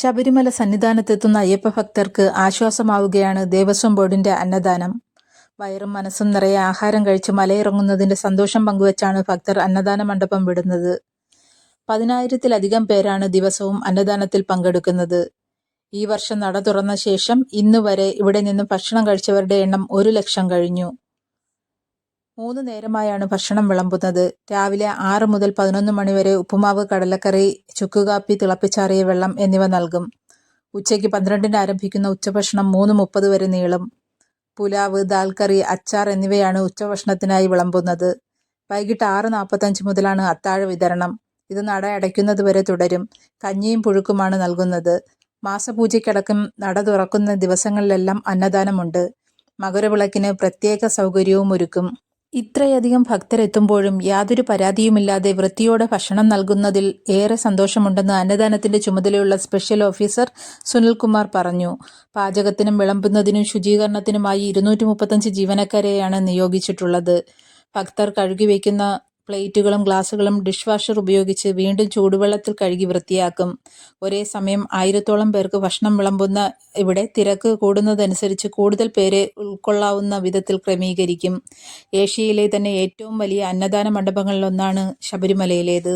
ശബരിമല സന്നിധാനത്തെത്തുന്ന അയ്യപ്പ ഭക്തർക്ക് ആശ്വാസമാവുകയാണ് ദേവസ്വം ബോർഡിന്റെ അന്നദാനം. വയറും മനസ്സും നിറയെ ആഹാരം കഴിച്ച് മലയിറങ്ങുന്നതിന്റെ സന്തോഷം പങ്കുവച്ചാണ് ഭക്തർ അന്നദാന മണ്ഡപം വിടുന്നത്. പതിനായിരത്തിലധികം പേരാണ് ദിവസവും അന്നദാനത്തിൽ പങ്കെടുക്കുന്നത്. ഈ വർഷം നട തുറന്ന ശേഷം ഇന്നുവരെ ഇവിടെ നിന്നും ഭക്ഷണം കഴിച്ചവരുടെ എണ്ണം ഒരു ലക്ഷം കഴിഞ്ഞു. മൂന്ന് നേരമായാണ് ഭക്ഷണം വിളമ്പുന്നത്. രാവിലെ ആറ് മുതൽ പതിനൊന്ന് മണിവരെ ഉപ്പുമാവ് കടലക്കറി ചുക്കുകാപ്പി തിളപ്പിച്ചാറിയ വെള്ളം എന്നിവ നൽകും. ഉച്ചയ്ക്ക് പന്ത്രണ്ടിന് ആരംഭിക്കുന്ന ഉച്ചഭക്ഷണം മൂന്ന് മുപ്പത് വരെ നീളും. പുലാവ് ദാൽ കറി അച്ചാർ എന്നിവയാണ് ഉച്ചഭക്ഷണത്തിനായി വിളമ്പുന്നത്. വൈകിട്ട് ആറ് നാൽപ്പത്തഞ്ച് മുതലാണ് അത്താഴ വിതരണം. ഇത് നട അടയ്ക്കുന്നത് വരെ തുടരും. കഞ്ഞിയും പുഴുക്കുമാണ് നൽകുന്നത്. മാസപൂജയ്ക്കടക്കം നട തുറക്കുന്ന ദിവസങ്ങളിലെല്ലാം അന്നദാനമുണ്ട്. മകരവിളക്കിന് പ്രത്യേക സൗകര്യവും ഒരുക്കും. ഇത്രയധികം ഭക്തരെത്തുമ്പോഴും യാതൊരു പരാതിയുമില്ലാതെ വൃത്തിയോടെ ഭക്ഷണം നൽകുന്നതിൽ ഏറെ സന്തോഷമുണ്ടെന്ന് അന്നദാനത്തിന്റെ ചുമതലയുള്ള സ്പെഷ്യൽ ഓഫീസർ സുനിൽകുമാർ പറഞ്ഞു. പാചകത്തിനും വിളമ്പുന്നതിനും ശുചീകരണത്തിനുമായി ഇരുന്നൂറ്റി മുപ്പത്തഞ്ച് ജീവനക്കാരെയാണ് നിയോഗിച്ചിട്ടുള്ളത്. ഭക്തർ കഴുകി വയ്ക്കുന്ന പ്ലേറ്റുകളും ഗ്ലാസുകളും ഡിഷ് വാഷർ ഉപയോഗിച്ച് വീണ്ടും ചൂടുവെള്ളത്തിൽ കഴുകി വൃത്തിയാക്കും. ഒരേ സമയം ആയിരത്തോളം പേർക്ക് ഭക്ഷണം വിളമ്പുന്ന ഇവിടെ തിരക്ക് കൂടുന്നതനുസരിച്ച് കൂടുതൽ പേരെ ഉൾക്കൊള്ളാവുന്ന വിധത്തിൽ ക്രമീകരിക്കും. ഏഷ്യയിലെ തന്നെ ഏറ്റവും വലിയ അന്നദാന മണ്ഡപങ്ങളിലൊന്നാണ് ശബരിമലയിലേത്.